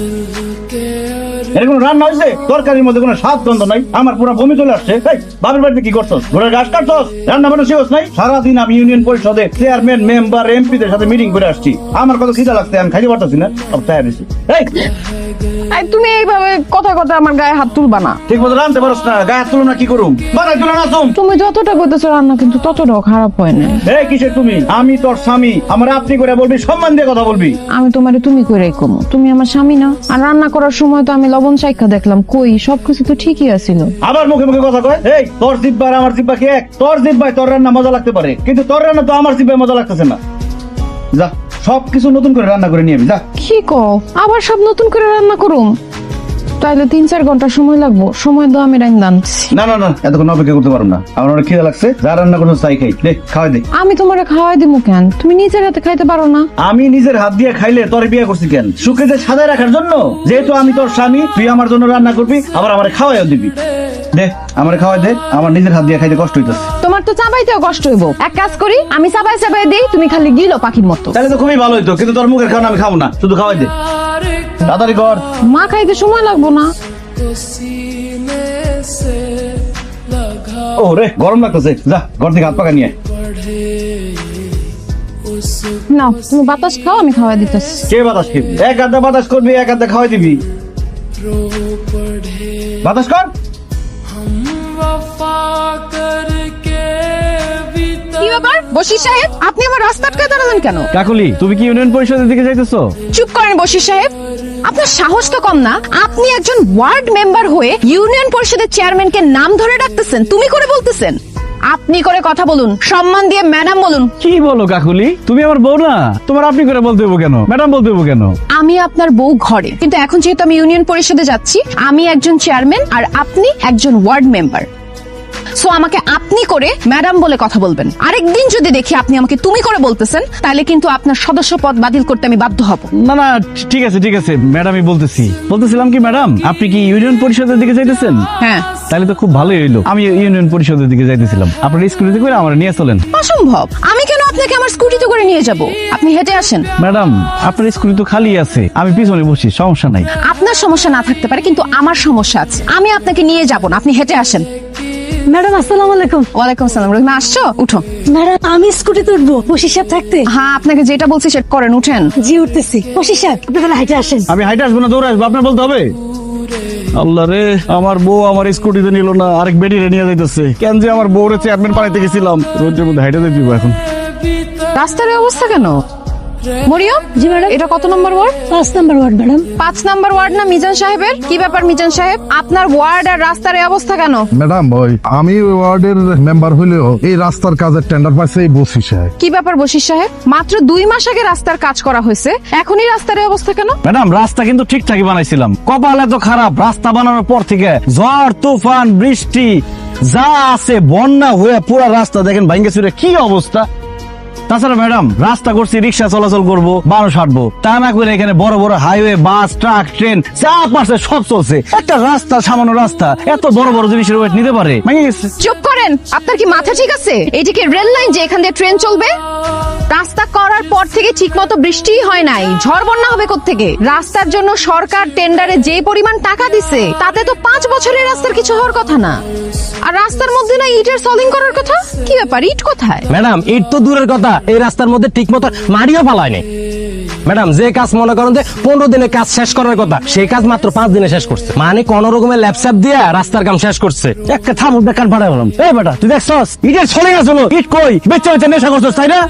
the look at এরকম রান্না হয়েছে তরকারির মধ্যে কোনো স্বাদ গন্ধ নাই। আমার পুরো বমি চলে আসছে। বাপের বাড়িতে কি করছস? ঘোড়ার ঘাস কাটছস? রান্না বান্না শিখছ নাই? সারাদিন আমি ইউনিয়ন পরিষদে চেয়ারম্যান মেম্বার এমপিদের সাথে মিটিং করে আসছি। আমার কত খিদা লাগছে আমি খাইতে পারতেছি না। সব তৈরি হয়েছি এই! এই তুমি এইভাবে কথা কথা আমার গায়ে হাত তুলবা না। ঠিক মতো রানতে পারছ না। গায়ে হাত তুলো না কি করুম? বাজার তুলো না তুম তুমি যতটা করতেছো রান্না কিন্তু ততটাও খারাপ হয় না। এই কিসের তুমি? আমি তোর স্বামী। আমার আপনি করে বলবি সম্মান দিয়ে কথা বলবি। আমি তোমারে তুমি করে কমো। তুমি আমার স্বামী না। আর রান্না করার সময় তো আমি লবণ চাইখা দেখলাম কই সবকিছু তো ঠিকই আছিল। আবার মুখে মুখে কথা কয়? এই তোর জিব্বা আর আমার জিব্বা কি এক? তোর জিব্বায় তোর রান্না মজা লাগতে পারে কিন্তু তোর রান্না তো আমার জিব্বায় মজা লাগতেছে না। যা সবকিছু নতুন করে রান্না করে নিয়ে আমি যা। কি কও? আবার সব নতুন করে রান্না করুম? তাইলে তিন চার ঘণ্টা সময় লাগবো। সময় দাও আমি রান্না আনছি না না না এতক্ষণ অপেক্ষা করতে পারব না। আমার অনেক খিদে লাগছে। যা রান্না করছ তাই খাই। দে খাওয়াই দে। আমি তোমারে খাওয়াই দিমু কেন? তুমি নিজের হাতে খাইতে পারো না। আমি নিজের হাত দিয়ে খাইলে তোর বিয়ে করছি কেন? সুখে যে সাজায় রাখার জন্য? যেহেতু আমি তোর স্বামী তুই আমার জন্য রান্না করবি আবার আমার খাওয়াইও দিবি। দে আমার খাওয়াই দে। আমার নিজের হাত দিয়ে খাইতে কষ্ট হইতেছে। তোমার তো চাবাইতেও কষ্ট হইব। এক কাজ করি আমি চাবাই চাবাই দিই তুমি খালি গিলো পাখির মতো। তাহলে তো খুবই ভালো হইতো কিন্তু তোর মুখের খাওয়া আমি খাব না। শুধু খাওয়াই দে। দাদারি কর মা খাইতে সময় লাগবো না। ও রে গরম লাগতেছে। যা ঘর থেকে হাত পাকা নিয়ে না তুমি বাতাস খাও আমি খাওয়াই দিতেছি। কে বাতাস খাবি? এক আধা বাতাস করবি এক আধা খাওয়াই দিবি। বাতাস কর। বশির সাহেব আপনি আমার রাস্তা আটকায় দাঁড়ালেন কেন? কাকুলি তুমি কি ইউনিয়ন পরিষদের দিকে যাইতেছো? চুপ করেন বশির সাহেব আপনার সাহস তো কম না। আপনি একজন ওয়ার্ড মেম্বার হয়ে ইউনিয়ন পরিষদের চেয়ারম্যানকে নাম ধরে ডাকতেছেন তুমি করে বলতেছেন। আপনি করে কথা বলুন সম্মান দিয়ে ম্যাডাম বলুন। কি বলো কাকুলি? তুমি আমার বউ না? তোমার আপনি করে বলতে হব কেন? ম্যাডাম বলতে হব কেন? আমি আপনার বউ ঘরে কিন্তু এখন যেহেতু আমি ইউনিয়ন পরিষদে যাচ্ছি আমি একজন চেয়ারম্যান আর আপনি একজন ওয়ার্ড মেম্বার। সো আমাকে আপনি করে ম্যাডাম বলে কথা বলবেন। আরেকদিন যদি দেখি আপনি আমাকে তুমি করে বলতেছেন তাহলে কিন্তু আপনার সদস্য পদ বাতিল করতে আমি বাধ্য হব। না না ঠিক আছে ঠিক আছে ম্যাডামই বলতেছি। বলতেছিলাম কি ম্যাডাম আপনি কি ইউনিয়ন পরিষদের দিকে যাইতেছেন? হ্যাঁ। তাহলে তো খুব ভালোই হইল। আমি ইউনিয়ন পরিষদের দিকে যাইতেছিলাম। আপনার স্কুটিতে করে আমার নিয়ে চলেন। অসম্ভব। আমি কেন আপনাকে আমার স্কুটিতে করে নিয়ে যাব? আপনি হেঁটে আসেন। ম্যাডাম আপনার স্কুটি তো খালি আছে। আমি পিছনে বসি সমস্যা নাই। আপনার সমস্যা না থাকতে পারে কিন্তু আমার সমস্যা আছে। আমি আপনাকে নিয়ে যাব না আপনি হেঁটে আসেন। ম্যাডাম আসসালামু আলাইকুম। ওয়ালাইকুম আসসালাম। রহিমা আসছো? উঠো। ম্যাডাম আমি স্কুটিতে উঠবো বসির সাহেব থাকতে। হ্যাঁ আপনাকে যেটা বলছি সেটা করেন উঠেন। জি উঠতেছি। সাহেব আপনি তাহলে হাইটে আসেন। আমি হাইটে আসব না দৌড়ে আসব আপনার বলতে হবে? আল্লাহ রে আমার বউ আমার স্কুটিতে নিল না আরেক বেডিরে নিয়ে যাইতেছে। কেন যে আমার বউরে চেয়ারম্যান পাড়াইতে গেছিলাম? রোদের মধ্যে হাইটে যাইতে দিব এখন। রাস্তার অবস্থা কেন? মরিয়ম? জি ম্যাডাম। এটা কত নম্বর ওয়ার্ড? পাঁচ নাম্বার ওয়ার্ড ম্যাডাম। পাঁচ নাম্বার ওয়ার্ড না মিজান সাহেবের? কি ব্যাপার মিজান সাহেব? আপনার ওয়ার্ড আর রাস্তার এই অবস্থা কেন? ম্যাডাম ওই আমি ওয়ার্ডের মেম্বার হইলেও এই রাস্তার কাজের টেন্ডার পাইছে এই বসি সাহেব। কি ব্যাপার বশির সাহেব? মাত্র দুই মাস আগে রাস্তার কাজ করা হয়েছে। এখনই রাস্তার এই অবস্থা কেন? ম্যাডাম রাস্তা কিন্তু ঠিকঠাকই বানাইছিলাম। কপাল এত খারাপ রাস্তা বানানোর পর থেকে ঝড় তুফান বৃষ্টি যা আছে বন্যা হয়ে পুরো রাস্তা দেখেন ভাঙ্গে চুরে কি অবস্থা? তাছাড়া ম্যাডাম রাস্তা করছি রিক্সা চলাচল করব মানুষ হাঁটবো। তা না করে এখানে বড় বড় হাইওয়ে বাস ট্রাক ট্রেন যা পাশে সব চলছে। একটা রাস্তা সামান্য রাস্তা এত বড় বড় জিনিসের ওয়েট নিতে পারে। ভেঙে গেছে। চুপ করেন আপনার কি মাথা ঠিক আছে? এটি কি রেল লাইন যে এখান দিয়ে ট্রেন চলবে রাস্তা করার পর থেকে ঠিক মতো বৃষ্টি হয় নাই। ঝড় বন্যা হবে থেকে রাস্তার জন্য সরকার টেন্ডারে যে পরিমাণ টাকা দিছে তাতে তো পাঁচ বছরের রাস্তার কিছু হওয়ার কথা না। আর রাস্তার মধ্যে না ইটের সলিং করার কথা? কি ব্যাপার ইট কোথায়? ম্যাডাম ইট তো দূরের কথা। এই রাস্তার মধ্যে ঠিক মতো মারিও ফালায়নি ম্যাডাম, যে কাজ মনে করেন যে পনেরো দিনে কাজ শেষ করার কথা, সেই কাজ মাত্র পাঁচ দিনে শেষ করছে। মানে কোন রকমের ল্যাপসাপ দিয়ে রাস্তার কাম শেষ করছে। একটা থাম বেকার ভাড়া বললাম। এই বেটা, তুই দেখছস? ইটের ছড়ে গেছিল ইট কই? বেচে বেচে নেশা করছ তাই না?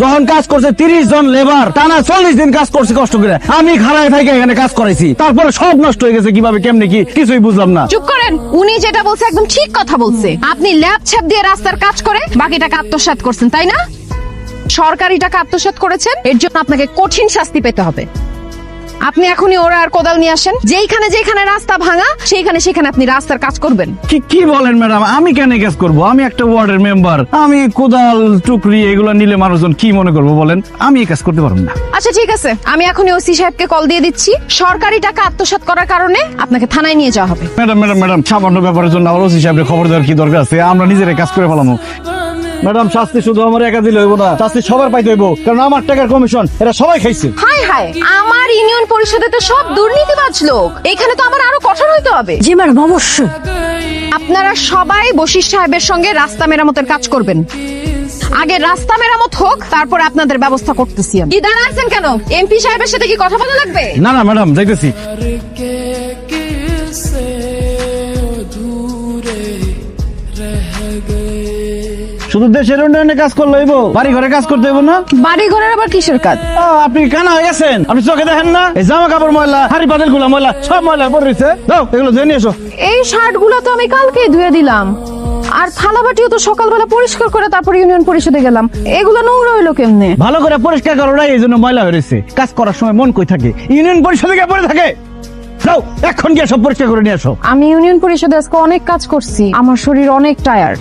যখন কাজ করছে তিরিশ জন লেবার টানা চল্লিশ দিন কাজ করছে কষ্ট করে। আমি খাড়ায় থাকি এখানে কাজ করাইছি। তারপরে সব নষ্ট হয়ে গেছে কীভাবে, কেমনে কি, কিছুই বুঝলাম না। চুপ করেন, উনি যেটা বলছে একদম ঠিক কথা বলছে। আপনি ল্যাব ছাপ দিয়ে রাস্তার কাজ করে বাকি টাকা আত্মসাৎ করছেন, তাই না? সরকারি টাকা আত্মসাৎ করেছেন, এর জন্য আপনাকে কঠিন শাস্তি পেতে হবে। আপনি এখনই ওরা আর কোদাল নিয়ে আসেন। যেইখানে যেখানে রাস্তা ভাঙা সেইখানে সেখানে আপনি রাস্তার কাজ করবেন। কি কি বলেন ম্যাডাম? আমি কেন কাজ করব? আমি একটা ওয়ার্ডের মেম্বার আমি কোদাল টুকরি এগুলো নিলে মানুষজন কি মনে করব বলেন? আমি এই কাজ করতে পারব না। আচ্ছা ঠিক আছে। আমি এখনই ওসি সাহেবকে কল দিয়ে দিচ্ছি। সরকারি টাকা আত্মসাৎ করার কারণে আপনাকে থানায় নিয়ে যাওয়া হবে। ম্যাডাম ম্যাডাম ম্যাডাম সামান্য ব্যাপারের জন্য ওসি সাহেবের খবর দেওয়ার কি দরকার আছে? আমরা নিজেরাই কাজ করে ফেলামো। ম্যাডাম শাস্তি শুধু আমার একা দিলে হইব না শাস্তি সবার পাইতে হইব কারণ আমার টাকার কমিশন এটা সবাই খাইছে। হাই হাই আমার ইউনিয়ন পরিষদে তো সব দুর্নীতিবাজ লোক এখানে তো আমার আরও কঠোর হইতে হবে। জি ম্যাডাম অবশ্যই। আপনারা সবাই বশির সাহেবের সঙ্গে রাস্তা মেরামতের কাজ করবেন। আগে রাস্তা মেরামত হোক তারপর আপনাদের ব্যবস্থা করতেছি আমি। কি দাঁড়া আছেন কেন? এমপি সাহেবের সাথে কি কথা বলা লাগবে? না না ম্যাডাম যাইতেছি। শুধু দেশের উন্নয়নে কাজ করলে হইব? বাড়ি ঘরে কাজ করতে হইব না? বাড়ি ঘরের আবার কিসের কাজ? আ, আপনি কানা হয়ে গেছেন। আপনি চোখে দেখেন না? এই জামা কাপড় ময়লা হাড়ি পাতিলগুলা ময়লা সব ময়লা পড়ে রয়েছে। দাও এগুলো ধুয়ে নিয়ে এসো। এই শার্টগুলো তো আমি কালকেই ধুয়ে দিলাম। আর থালা বাটিও তো সকালবেলা পরিষ্কার করে তারপর ইউনিয়ন পরিষদে গেলাম। এগুলো নোংরা হইল কেমনে? ভালো করে পরিষ্কার করো না এই জন্য ময়লা হয়ে রয়েছে। কাজ করার সময় মন কই থাকে? ইউনিয়ন পরিষদে গিয়ে পড়ে থাকে। যাও এখন গিয়ে সব পরিষ্কার করে নিয়ে আসো। আমি ইউনিয়ন পরিষদে আজকে অনেক কাজ করছি। আমার শরীর অনেক টায়ার্ড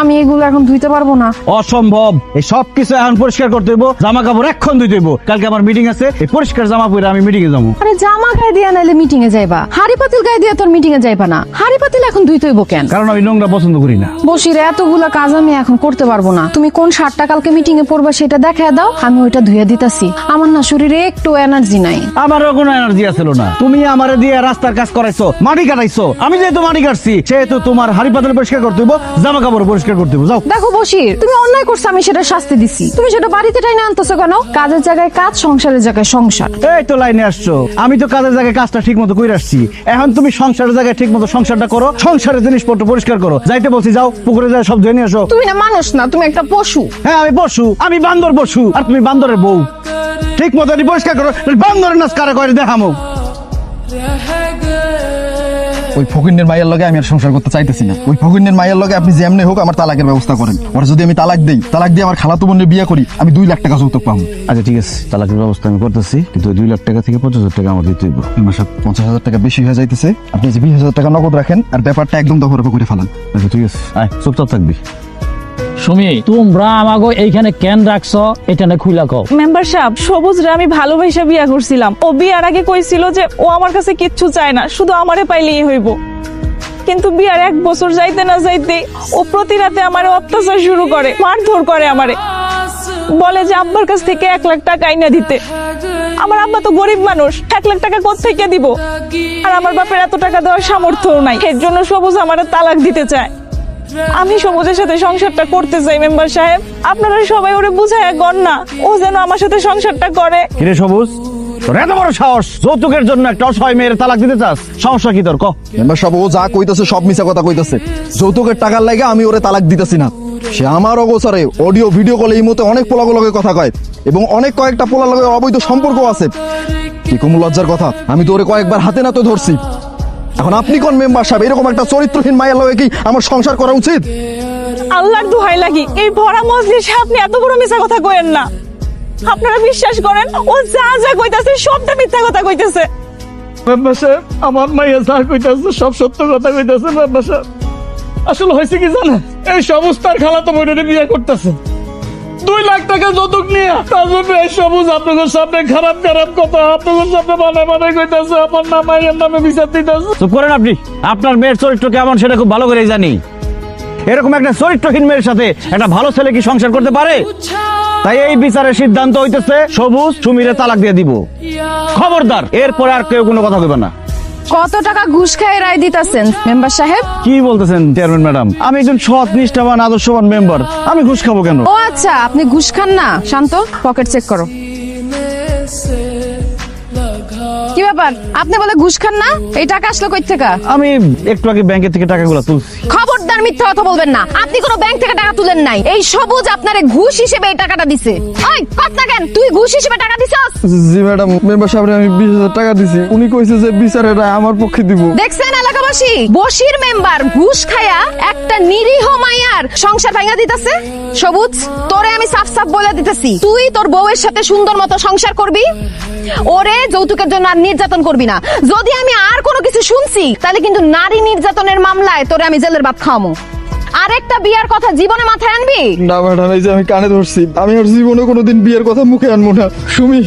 আমি এগুলো এখন ধুইতে পারব না। অসম্ভব। এই সব কিছু এখন পরিষ্কার করতে হইব জামা কাপড় এখন ধুইতে হইব। কালকে আমার মিটিং আছে এই পরিষ্কার জামা পরে আমি মিটিং এ যাব। আরে জামা গায়ে দিয়ে নাইলে মিটিং এ যাইবা। হাড়ি পাতিল গায়ে দিয়ে তোর মিটিং এ যাইবা না। হাড়ি পাতিল এখন ধুইতে হইব কেন? কারণ আমি নোংরা পছন্দ করি না। বসির এতগুলা কাজ আমি এখন করতে পারব না। তুমি কোন শার্টটা কালকে মিটিং এ পড়বা সেটা দেখায় দাও আমি ওইটা ধুয়ে দিতাছি। আমার না শরীরে একটু এনার্জি নাই। আমারও কোনো এনার্জি আছিল না। তুমি আমারে দিয়ে রাস্তার কাজ করাইছো মাটি কাটাইছো। আমি যেহেতু মাটি কাটছি সেহেতু তোমার হাড়ি পাতল পরিষ্কার করতে হইব জামা কাপড় পরিষ্কার করতে যাও। দেখো বসির তুমি অন্যায় করছ আমি সেটা শাস্তি দিছি। তুমি সেটা বাড়িতে টাইনে আনতেছো কেন? কাজের জায়গায় কাজ সংসারের জায়গায় সংসার। এই তো লাইনে আসছো। আমি তো কাজের জায়গায় কাজটা ঠিক মতো করে আসছি। এখন তুমি সংসারের জায়গায় ঠিক মতো সংসারটা করো সংসারের জিনিসপত্র পরিষ্কার করো। যাইতে বলছি যাও পুকুরে যায় সব ধুয়ে নিয়ে আসো। তুমি না মানুষ না তুমি একটা পশু। হ্যাঁ আমি পশু আমি বান্দর পশু আর তুমি বান্দরের বউ। ঠিক মতো পরিষ্কার করো বান্দরের নাচ কারা করে দেখামো? ওই ফকিন্নের মায়ের লগে আমি আর সংসার করতে চাইতেছি না। ওই ফকিন্নের মায়ের লগে আপনি যেমনি হোক আমার তালাকের ব্যবস্থা করেন। ওর যদি আমি তালাক দেই তালাক দিয়ে আমার খালাতো বোনের বিয়ে করি আমি দুই লাখ টাকা যৌতুক পাবো। আচ্ছা ঠিক আছে তালাকের ব্যবস্থা আমি করতেছি কিন্তু ওই দুই লাখ টাকা থেকে পঞ্চাশ হাজার টাকা আমার দিতে হইব। এই মাসে পঞ্চাশ হাজার টাকা বেশি হয়ে যাইতেছে। আপনি যে বিশ হাজার টাকা নগদ রাখেন আর ব্যাপারটা একদম দফা করে ফেলান। আচ্ছা ঠিক আছে। আয় চুপচাপ থাকবি। সুমি তোমরা আমাকে এইখানে কেন রাখছো? এটা না খুইলা কও। মেম্বার সাহেব, সবুজ রে আমি ভালোবাসা বিয়া করছিলাম। ও বিয়ার আগে কইছিল যে ও আমার কাছে কিচ্ছু চায় না, শুধু আমারে পাইলেই হইব। কিন্তু বিয়ার এক বছর যাইতে না যাইতে ও প্রতি রাতে আমারে অত্যাচার শুরু করে, মারধর করে আমারে। বলে যে আব্বার কাছ থেকে এক লাখ টাকা আইনা দিতে। আমার আব্বা তো গরিব মানুষ, এক লাখ টাকা কোথেকে দিব? আর আমার বাপের এত টাকা দেওয়ার সামর্থ্য নাই, এর জন্য সবুজ আমারে তালাক দিতে চায়। আমি সবুজের সাথে সংসারটা করতে চাই মেম্বার সাহেব। আপনারা সবাই ওরে বুঝায় গণ না। ও যেন আমার সাথে সংসারটা করে। কিরে সবুজ? তোর এত বড় সাহস। যৌতুকের জন্য একটা অসহায় মেয়ের তালাক দিতে চাস? সমস্যা কি তোর? ক। মেম্বার সব ও যা কইতেছে সব মিছা কথা কইতেছে। যৌতুকের টাকার লাগে আমি ওরে তালাক দিতেছি না। সে আমার অগোচরে অডিও ভিডিও কলে এই মতে অনেক পোলাগো লগে কথা কয় এবং অনেক কয়েকটা পোলার লগে অবৈধ সম্পর্ক আছে। কি কম লজ্জার কথা। আমি তো ওরে কয়েকবার হাতে নাতে ধরছি। এখন আপনি কোন মেম্বার সাহেব? এরকম একটা চরিত্রহীন মায়ের লগে কি আমার সংসার করা উচিত? আল্লাহর দোহাই লাগি। এই ভরা মজলিসে আপনি এত বড় মিথ্যা কথা কইেন না। আপনারা বিশ্বাস করেন ও যা যা কইতাছে সবটা মিথ্যা কথা কইতেছে। মেম্বার সাহেব আমার মাইয়া যা কইতাছে সব সত্য কথা কইতাছে মেম্বার সাহেব। আসলে হয়েছে কি জানেন? এই সমস্তার খালা তো বইটা বিয়ে করতেছে। দুই লাখ টাকা যৌতুক নিয়ে। এই সবুজ আপনাদের সামনে খারাপ খারাপ কথা। আপনাদের সামনে মানে মানে কইতাছে, আমার নাম মাইয়ের নামে বিচার দিতেছে। চুপ করেন আপনি। আপনার মেয়ের চরিত্র কেমন সেটা খুব ভালো করে জানি। এরকম একটা চরিত্রহীন মেয়ের সাথে একটা ভালো ছেলে কি সংসার করতে পারে? তাই এই বিচারের সিদ্ধান্ত হইতেছে, সবুজ সুমিরে তালাক দিয়ে দিব। খবরদার, এরপরে আর কেউ কোনো কথা কইবে না। কত টাকা ঘুষ খায় রায় দিতেছেন? মেম্বার সাহেব? কি বলতেছেন চেয়ারম্যান ম্যাডাম আমি একজন সৎ নিষ্ঠাবান আদর্শবান মেম্বার আমি ঘুষ খাব কেন? ও আচ্ছা আপনি ঘুষ খান না? শান্ত পকেট চেক করো। ব্যাপার? আপনি বলে ঘুষ খান না? এই টাকা আসলো কই থেকে আমি একটু আগে ব্যাংকের থেকে টাকাগুলো তুলছি। খবরদার মিথ্যা কথা বলবেন না। আপনি কোনো ব্যাংক থেকে টাকা তুলেন নাই। এই সবুজ আপনারে ঘুষ হিসেবে এই টাকাটা দিছে। ওই কথা কেন? তুই ঘুষ হিসেবে টাকা দিছস? জি ম্যাডাম মেম্বার সাহেব আমি বিশ হাজার টাকা দিছি। উনি কইছে যে বিচারের রায় আমার পক্ষে দিব। দেখছেন এলাকাবাসী? বসির মেম্বার ঘুষ খায়া একটা নিরীহ মাইয়ার সংসার ভাঙা দিতেছে। সবুজ তোরে আমি সাফ সাফ বলে দিতেছি। তুই তোর বউয়ের সাথে সুন্দর মতো সংসার করবি। ওরে যৌতুকের জন্য আর নির্যাতন করবি না। যদি আমি আর কোনো কিছু শুনছি তাহলে কিন্তু নারী নির্যাতনের মামলায় তোরে আমি জেলের ভাত খাওয়ামো। আরেকটা বিয়ার কথা জীবনে মাথায় আনবি? না ম্যাডাম এই যে আমি কানে ধরছি আমি আর জীবনে কোনোদিন বিয়ের কথা মুখে আনব না। সুমি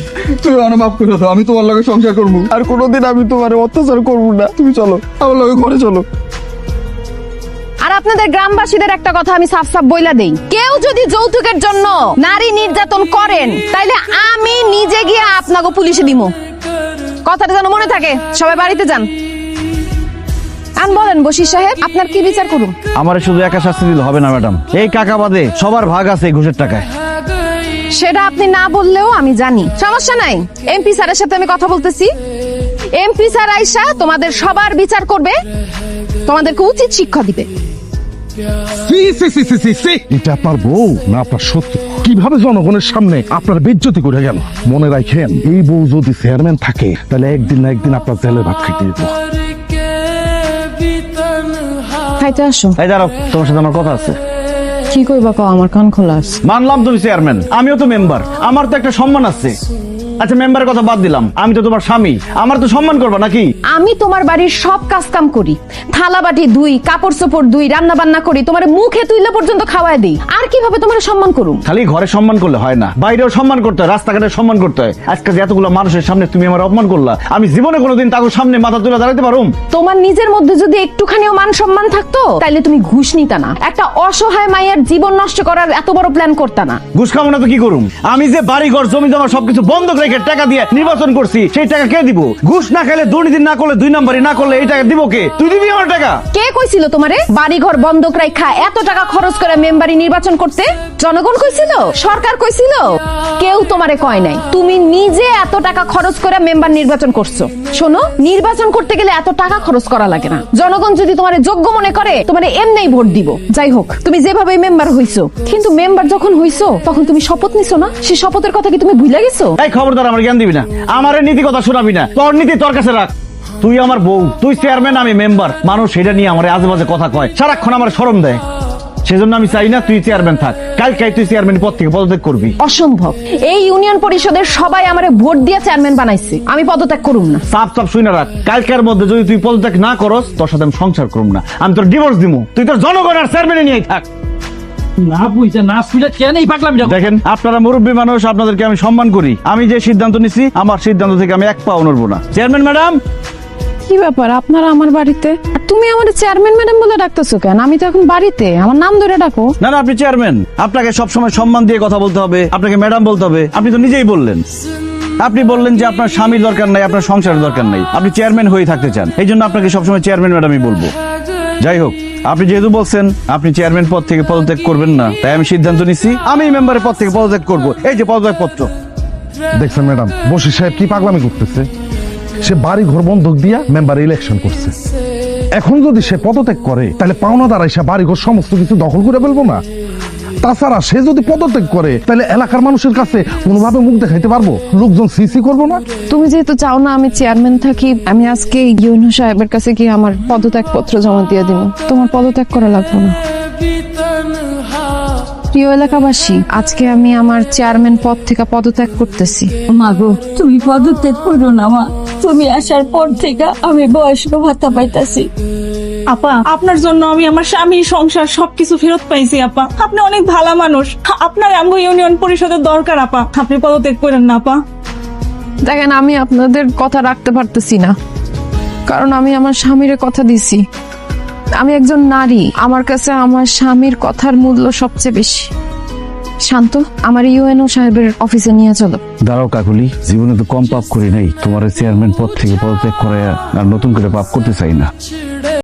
তুমি আমার মাফ করে দাও আমি তোমার লগে সংসার করব। আর কোনোদিন আমি তোমার অত্যাচার করব না। তুমি চলো আমার লগে ঘরে চলো। আর আপনাদের গ্রামবাসীদের একটা কথা আমি সাফ সাফ বইলা দেই। কেউ কেউ যদি যৌতুকের জন্য নারী নির্যাতন করেন তাইলে আমি নিজে গিয়ে আপনাকে পুলিশে দিমু। কথাটা যেন মনে থাকে। সবাই বাড়িতে যান। আন বলেন বশির সাহেব আপনার কি বিচার করুন? আমার শুধু একা শাস্তি দিলে হবে না ম্যাডাম। এই কাকা বাদে সবার ভাগ আছে এই ঘুষের টাকায়। সেটা আপনি না বললেও আমি জানি। সমস্যা নাই। এমপি স্যারের সাথে আমি কথা বলতেছি। এমপি স্যার আইসা তোমাদের সবার বিচার করবে তোমাদেরকে উচিত শিক্ষা দিবে। জেলে ভাত তোমার সাথে আমার কথা আছে। কি আমার কান খোলা মানলাম তুমি চেয়ারম্যান আমিও তো মেম্বার আমার তো একটা সম্মান আছে। আচ্ছা মেম্বারের কথা বাদ দিলাম। আমি তো তোমার স্বামী। আমার তো সম্মান করবা নাকি? আমি তোমার বাড়ির সব কাজ কাম করি। থালা বাটি দুই কাপড় চোপড় রান্না বান্না করি তোমার মুখে তুইলে পর্যন্ত খাওয়াই দিই। আর কীভাবে তোমার সম্মান করুম? খালি ঘরে সম্মান করলে হয় না। বাইরেও সম্মান করতে হয় রাস্তাঘাটে সম্মান করতে হয়। আজকে যে এতগুলো মানুষের সামনে তুমি আমার অপমান করলা আমি জীবনে কোনোদিন তাকে সামনে মাথা তুলে দাঁড়াতে পারুম? তোমার নিজের মধ্যে যদি একটুখানিও মান সম্মান থাকতো তাইলে তুমি ঘুষ নিতা না। একটা অসহায় মায়ের জীবন নষ্ট করার এত বড় প্ল্যান করতা না। ঘুষ খাব না তো কি করুম? আমি যে বাড়ি ঘর জমি জমা সবকিছু বন্ধক রেখে টাকা দিয়ে নির্বাচন করছি সেই টাকা কে দিব? ঘুষ না খেলে দুর্নীতি না করলে দুই নাম্বারই না করলে এই টাকা দিব কে? তুই দিবি আমার টাকা? কে কইছিল তোমারে? বাড়ি ঘর বন্ধক রাখা এত টাকা খরচ করে মেম্বারি নির্বাচন করতে? জনগণ কইছিল? সরকার কইছিল? কেউ তোমারে কয় নাই। তুমি নিজে এত টাকা খরচ করে মেম্বার নির্বাচন করছ। শোনো নির্বাচন করতে গেলে এত টাকা খরচ করা লাগে না। জনগণ যদি তোমারে যোগ্য মনে করে তোমারে এমনিই ভোট দিব। যাই হোক তুমি যেভাবে মেম্বার হইছো কিন্তু মেম্বার যখন হইছো তখন তুমি শপথ নিছো না? সে শপথের কথা কি তুমি ভুলে গেছো? এই খবরদার আমার জ্ঞান দিবি না। আমার নীতি কথা শোনাবি না। তোর নীতি তোর কাছে রাখ। তুই আমার বউ। তুই চেয়ারম্যান আমি মেম্বার মানুষ সেটা নিয়ে আমার আজেবাজে কথা কয়। সারাক্ষণ আমার শরম দেয়। সেজন্য আমি চাই না তুই চেয়ারম্যান থাক। কালকে তুই চেয়ারম্যান পদ থেকে পদত্যাগ করবি। অসম্ভব। এই ইউনিয়ন পরিষদের সবাই আমারে ভোট দিয়ে চেয়ারম্যান বানাইছে। আমি পদত্যাগ করুম না। সাপ সাপ শুই না রাখ। কালকের মধ্যে যদি তুই পদত্যাগ না করস তোর সাথে আমি সংসার করুম না। আমি তোর ডিভোর্স দিব তুই তোর জনগণ আর চেয়ারম্যানে নিয়ে থাক। না বুঝছে না বুঝে কেন এই পাগলাম দেখেন আপনারা মুরব্বী মানুষ আপনাদেরকে আমি সম্মান করি। আমি যে সিদ্ধান্ত নিছি আমার সিদ্ধান্ত থেকে আমি এক পাও নড়বো না। Chairman madam! কি ব্যাপার আপনারা আমার বাড়িতে? আর তুমি আমার চেয়ারম্যান ম্যাডাম বলে ডাকতেছো কেন? আমি তো এখন বাড়িতে আমার নাম ধরে ডাকো। না না আপনি চেয়ারম্যান। আপনাকে সবসময় সম্মান দিয়ে কথা বলতে হবে আপনাকে ম্যাডাম বলতে হবে। আপনি তো নিজেই বললেন। আপনি বললেন যে আপনার স্বামীর দরকার নাই আপনার সংসারের দরকার নাই। আপনি চেয়ারম্যান হয়ে থাকতে চান। এই জন্য আপনাকে সবসময় চেয়ারম্যান ম্যাডামই বলব। যাই হোক আপনি যেহেতু বলছেন, আপনি চেয়ারম্যান পদ থেকে পদত্যাগ করবেন না, তাই আমি সিদ্ধান্ত নিচ্ছি আমি মেম্বারের পদ থেকে পদত্যাগ করব। এই যে পদত্যাগ পত্র দেখছেন ম্যাডাম, বসি সাহেব কি পাগলামি করতেছে? সে বাড়ি ঘর বন্ধক দিয়া মেম্বার ইলেকশন করছে। এখন যদি সে পদত্যাগ করে, তাহলে পাওনা দ্বারা সে বাড়ি ঘর সমস্ত কিছু দখল করে ফেলব না? তাছাড়া সে যদি পদত্যাগ করে তাহলে এলাকার মানুষের কাছে কোনোভাবে মুখ দেখাইতে পারব? লোকজন সিসি করব না? তুমি যেহেতু চাও না আমি চেয়ারম্যান থাকি আমি আজকে ইউনু সাহেবের কাছে গিয়ে আমার পদত্যাগ পত্র জমা দিয়ে দিব। তোমার পদত্যাগ করা লাগবে না। প্রিয় এলাকাবাসী আজকে আমি আমার চেয়ারম্যান পদ থেকে পদত্যাগ করতেছি। মাগো তুমি পদত্যাগ করো না মা। তুমি আসার পর থেকে আমি বয়স্ক ভাতা পাইতাছি। আপা আপনার জন্য আমি আমার স্বামী সংসার সবকিছু ফেরত পাইছি আপা। আপনি অনেক ভালো মানুষ। আপনার আমগো ইউনিয়ন পরিষদের দরকার আপা। আপনি পদত্যাগ করেন না আপা। দেখেন আমি আপনাদের কথা রাখতে পারতেছি না। কারণ আমি আমার স্বামীর কথা দিছি। আমি একজন নারী। আমার কাছে আমার স্বামীর কথার মূল্য সবচেয়ে বেশি। শান্ত আমার ইউএনও সাহেবের অফিসে নিয়ে চলো। দাঁড়াও কাকুলি। জীবনে তো কম পাপ করি নাই। তোমার চেয়ারম্যান পদ থেকে পদত্যাগ করে আর নতুন করে পাপ করতে চাই না।